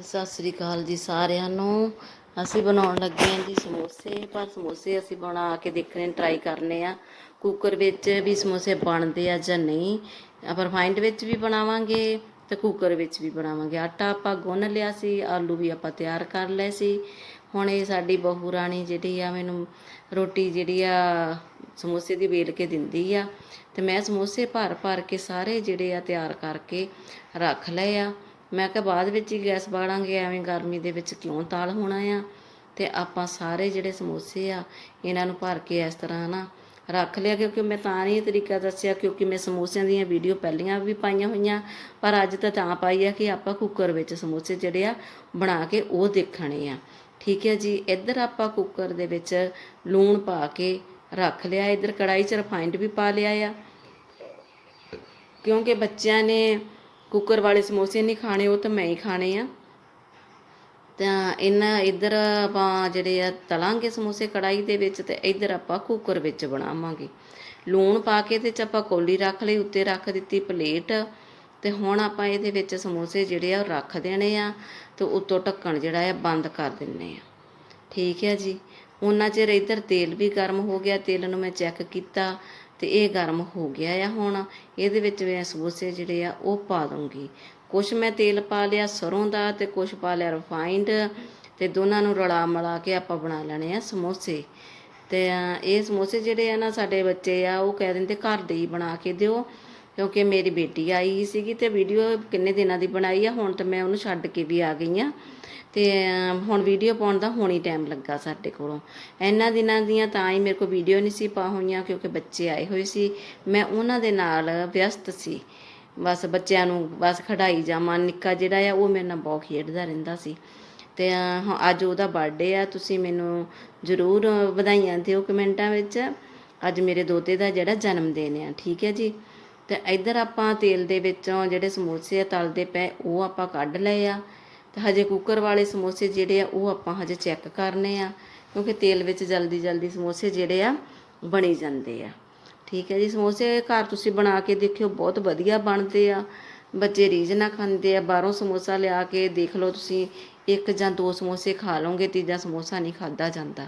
ਸਤਿ ਸ੍ਰੀ ਅਕਾਲ ਜੀ ਸਾਰਿਆਂ ਨੂੰ। ਅਸੀਂ ਬਣਾਉਣ ਲੱਗੇ ਹਾਂ ਜੀ ਸਮੋਸੇ, ਪਰ ਸਮੋਸੇ ਅਸੀਂ ਬਣਾ ਕੇ ਦੇਖਣੇ ਟਰਾਈ ਕਰਨੇ ਆ। ਕੁੱਕਰ ਵਿੱਚ ਵੀ ਸਮੋਸੇ ਬਣਦੇ ਆ ਜਾਂ ਨਹੀਂ, ਆਪਾਂ ਰਿਫਾਈਂਡ ਵਿੱਚ ਵੀ ਬਣਾਵਾਂਗੇ ਤੇ ਕੁੱਕਰ ਵਿੱਚ ਵੀ ਬਣਾਵਾਂਗੇ। ਆਟਾ ਆਪਾਂ ਗੁੰਨ ਲਿਆ ਸੀ, ਆਲੂ ਵੀ ਆਪਾਂ ਤਿਆਰ ਕਰ ਲਏ ਸੀ। ਹੁਣ ਇਹ ਸਾਡੀ ਬਹੂ ਰਾਣੀ ਜਿਹੜੀ ਆ, ਮੈਨੂੰ ਰੋਟੀ ਜਿਹੜੀ ਆ, ਸਮੋਸੇ ਦੀ ਵੇਲ ਕੇ ਦਿੰਦੀ ਆ। ਤੇ ਮੈਂ ਸਮੋਸੇ ਭਰ ਭਰ ਕੇ ਸਾਰੇ ਜਿਹੜੇ ਆ ਤਿਆਰ ਕਰਕੇ ਰੱਖ ਲਏ ਆ। ਮੈਂ ਕਿਹਾ ਬਾਅਦ ਵਿੱਚ ਹੀ ਗੈਸ ਬਾੜਾਂਗੇ ਐਵੇਂ ਗਰਮੀ ਦੇ ਵਿੱਚ ਕਿਉਂ ਤਾਲ ਹੋਣਾ ਆ? ਤੇ ਆਪਾਂ ਸਾਰੇ ਜਿਹੜੇ ਸਮੋਸੇ ਆ, ਇਹਨਾਂ ਨੂੰ ਭਰ ਕੇ ਇਸ ਤਰ੍ਹਾਂ ਨਾ ਰੱਖ ਲਿਆ, ਕਿਉਂਕਿ ਮੈਂ ਤਾਂ ਨਹੀਂ ਤਰੀਕਾ ਦੱਸਿਆ, ਕਿਉਂਕਿ ਮੈਂ ਸਮੋਸਿਆਂ ਦੀਆਂ ਵੀਡੀਓ ਪਹਿਲੀਆਂ ਵੀ ਪਾਈਆਂ ਹੋਈਆਂ, ਪਰ ਅੱਜ ਤਾਂ ਤਾਂ ਪਾਈ ਆ ਕਿ ਆਪਾਂ ਕੁੱਕਰ ਵਿੱਚ ਸਮੋਸੇ ਜਿਹੜੇ ਆ ਬਣਾ ਕੇ ਉਹ ਦੇਖਣੇ ਆ। ਠੀਕ ਹੈ ਜੀ, ਇੱਧਰ ਆਪਾਂ ਕੁੱਕਰ ਦੇ ਵਿੱਚ ਲੂਣ ਪਾ ਕੇ ਰੱਖ ਲਿਆ, ਇੱਧਰ ਕੜਾਈ 'ਚ ਰਿਫਾਈਂਡ ਵੀ ਪਾ ਲਿਆ ਆ। ਕਿਉਂਕਿ ਬੱਚਿਆਂ ਨੇ ਕੁੱਕਰ ਵਾਲੇ ਸਮੋਸੇ ਨਹੀਂ ਖਾਣੇ, ਉਹ ਤਾਂ ਮੈਂ ਹੀ ਖਾਣੇ ਆ। ਤਾਂ ਇਹਨਾਂ ਇੱਧਰ ਆਪਾਂ ਜਿਹੜੇ ਆ ਤਲਾਂਗੇ ਸਮੋਸੇ ਕੜਾਈ ਦੇ ਵਿੱਚ ਤੇ ਇੱਧਰ ਆਪਾਂ ਕੁੱਕਰ ਵਿੱਚ ਬਣਾਵਾਂਗੇ। ਲੂਣ ਪਾ ਕੇ ਤੇ ਚ ਆਪਾਂ ਕੋਲੀ ਰੱਖ ਲਈ, ਉੱਤੇ ਰੱਖ ਦਿੱਤੀ ਪਲੇਟ ਤੇ ਹੁਣ ਆਪਾਂ ਇਹਦੇ ਵਿੱਚ ਸਮੋਸੇ ਜਿਹੜੇ ਆ ਉਹ ਰੱਖ ਦੇਣੇ ਆ ਤੇ ਉੱਤੋਂ ਢੱਕਣ ਜਿਹੜਾ ਆ ਬੰਦ ਕਰ ਦਿੰਨੇ ਆ। ਠੀਕ ਹੈ ਜੀ। ਉਹਨਾਂ ਚਿਰ ਇੱਧਰ ਤੇਲ ਵੀ ਗਰਮ ਹੋ ਗਿਆ, ਤੇਲ ਨੂੰ ਮੈਂ ਚੈੱਕ ਕੀਤਾ ਤੇ ਇਹ ਗਰਮ ਹੋ ਗਿਆ ਆ ਹੁਣ। ਇਹਦੇ ਵਿੱਚ ਮੈਂ ਸਮੋਸੇ ਜਿਹੜੇ ਆ ਉਹ ਪਾ ਦੂੰਗੀ ਕੁਛ ਮੈਂ ਤੇਲ ਪਾ ਲਿਆ ਸਰੋਂ ਦਾ ਤੇ ਕੁਛ ਪਾ ਲਿਆ ਰਿਫਾਈਂਡ ਤੇ ਦੋਨਾਂ ਨੂੰ ਰਲਾ ਮਲਾ ਕੇ ਆਪਾਂ ਬਣਾ ਲੈਣੇ ਆ ਸਮੋਸੇ। ਤੇ ਇਹ ਸਮੋਸੇ ਜਿਹੜੇ ਆ ਨਾ ਸਾਡੇ ਬੱਚੇ ਆ ਉਹ ਕਹਿ ਦਿੰਦੇ ਘਰ ਦੇ ਹੀ ਬਣਾ ਕੇ ਦਿਓ। ਕਿਉਂਕਿ ਮੇਰੀ ਬੇਟੀ ਆਈ ਸੀਗੀ ਤੇ ਵੀਡੀਓ ਕਿੰਨੇ ਦਿਨਾਂ ਦੀ ਬਣਾਈ ਆ ਹੁਣ ਤਾਂ ਮੈਂ ਉਹਨੂੰ ਛੱਡ ਕੇ ਵੀ ਆ ਗਈ ਆ। ਤੇ ਹੁਣ ਵੀਡੀਓ ਪਾਉਣ ਦਾ ਹੁਣ ਹੀ ਟਾਈਮ ਲੱਗਾ ਸਾਡੇ ਕੋਲੋਂ। ਇਹਨਾਂ ਦਿਨਾਂ ਦੀਆਂ ਤਾਂ ਹੀ ਮੇਰੇ ਕੋਲ ਵੀਡੀਓ ਨਹੀਂ ਸੀ ਪਾ ਹੋਈਆਂ ਕਿਉਂਕਿ ਬੱਚੇ ਆਏ ਹੋਏ ਸੀ। ਮੈਂ ਉਹਨਾਂ ਦੇ ਨਾਲ ਵਿਅਸਤ ਸੀ। ਬਸ ਬੱਚਿਆਂ ਨੂੰ ਬਸ ਖੜਾਈ ਜਾਵਾਂ ਨਿੱਕਾ ਜਿਹੜਾ ਆ ਉਹ ਮੇਰੇ ਨਾਲ ਬਹੁਤ ਖੇਡਦਾ ਰਹਿੰਦਾ ਸੀ। ਤੇ ਅਹ, ਅੱਜ ਉਹਦਾ ਬਰਥਡੇ ਆ ਤੁਸੀਂ ਮੈਨੂੰ ਜ਼ਰੂਰ ਵਧਾਈਆਂ ਦਿਓ ਕਮੈਂਟਾਂ ਵਿੱਚ। ਅੱਜ ਮੇਰੇ ਦੋਤੇ ਦਾ ਜਿਹੜਾ ਜਨਮ ਦਿਨ ਆ ਠੀਕ ਹੈ ਜੀ? ਤੇ ਇੱਧਰ ਆਪਾਂ ਤੇਲ ਦੇ ਵਿੱਚੋਂ ਜਿਹੜੇ ਸਮੋਸੇ ਆ ਤਲਦੇ ਪਏ, ਉਹ ਆਪਾਂ ਕੱਢ ਲਏ ਆ। ਤੇ ਹਜੇ ਕੁੱਕਰ ਵਾਲੇ ਸਮੋਸੇ ਜਿਹੜੇ ਆ, ਉਹ ਆਪਾਂ ਹਜੇ ਚੈੱਕ ਕਰਨੇ ਆ, ਕਿਉਂਕਿ ਤੇਲ ਵਿੱਚ ਜਲਦੀ ਜਲਦੀ ਸਮੋਸੇ ਜਿਹੜੇ ਆ, ਬਣੀ ਜਾਂਦੇ ਆ। ਠੀਕ ਹੈ ਜੀ, ਸਮੋਸੇ ਘਰ ਤੁਸੀਂ ਬਣਾ ਕੇ ਦੇਖਿਓ, ਬਹੁਤ ਵਧੀਆ ਬਣਦੇ ਆ। ਬੱਚੇ ਰੀਝ ਨਾ ਖਾਂਦੇ ਆ, ਬਾਹਰੋਂ ਸਮੋਸਾ ਲਿਆ ਕੇ ਦੇਖ ਲਓ ਤੁਸੀਂ, ਇੱਕ ਜਾਂ ਦੋ ਸਮੋਸੇ ਖਾ ਲਓਗੇ, ਤੀਜਾ ਸਮੋਸਾ ਨਹੀਂ ਖਾਦਾ ਜਾਂਦਾ।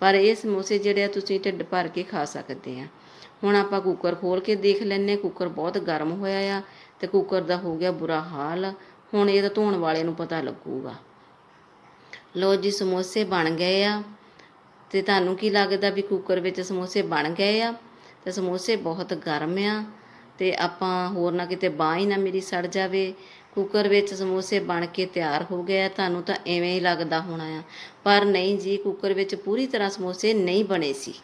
ਪਰ ਇਹ ਸਮੋਸੇ ਜਿਹੜੇ ਆ ਤੁਸੀਂ ਢਿੱਡ ਭਰ ਕੇ ਖਾ ਸਕਦੇ ਆ। ਹੁਣ ਆਪਾਂ ਕੁੱਕਰ ਖੋਲ ਕੇ ਦੇਖ ਲੈਨੇ ਕੁੱਕਰ ਬਹੁਤ ਗਰਮ ਹੋਇਆ ਆ ਤੇ ਕੁੱਕਰ ਦਾ ਹੋ ਗਿਆ ਬੁਰਾ ਹਾਲ। ਹੁਣ ਇਹ ਤਾਂ ਧੋਣ ਵਾਲੇ ਨੂੰ ਪਤਾ ਲੱਗੂਗਾ। ਲੋ ਜੀ, ਸਮੋਸੇ ਬਣ ਗਏ ਆ। ਤੇ ਤੁਹਾਨੂੰ ਕੀ ਲੱਗਦਾ ਵੀ ਕੁੱਕਰ ਵਿੱਚ ਸਮੋਸੇ ਬਣ ਗਏ ਆ? ਤੇ ਸਮੋਸੇ ਬਹੁਤ ਗਰਮ ਆ। ਤੇ ਆਪਾਂ ਹੋਰ ਨਾ ਕਿਤੇ ਬਾਂਹ ਹੀ ਨਾ ਮੇਰੀ ਸੜ ਜਾਵੇ। ਕੁੱਕਰ ਵਿੱਚ ਸਮੋਸੇ ਬਣ ਕੇ ਤਿਆਰ ਹੋ ਗਏ ਤੁਹਾਨੂੰ ਤਾਂ ਐਵੇਂ ਹੀ ਲੱਗਦਾ ਹੋਣਾ ਆ। ਪਰ ਨਹੀਂ ਜੀ, ਕੁੱਕਰ ਵਿੱਚ ਪੂਰੀ ਤਰ੍ਹਾਂ ਸਮੋਸੇ ਨਹੀਂ ਬਣੇ ਸੀ।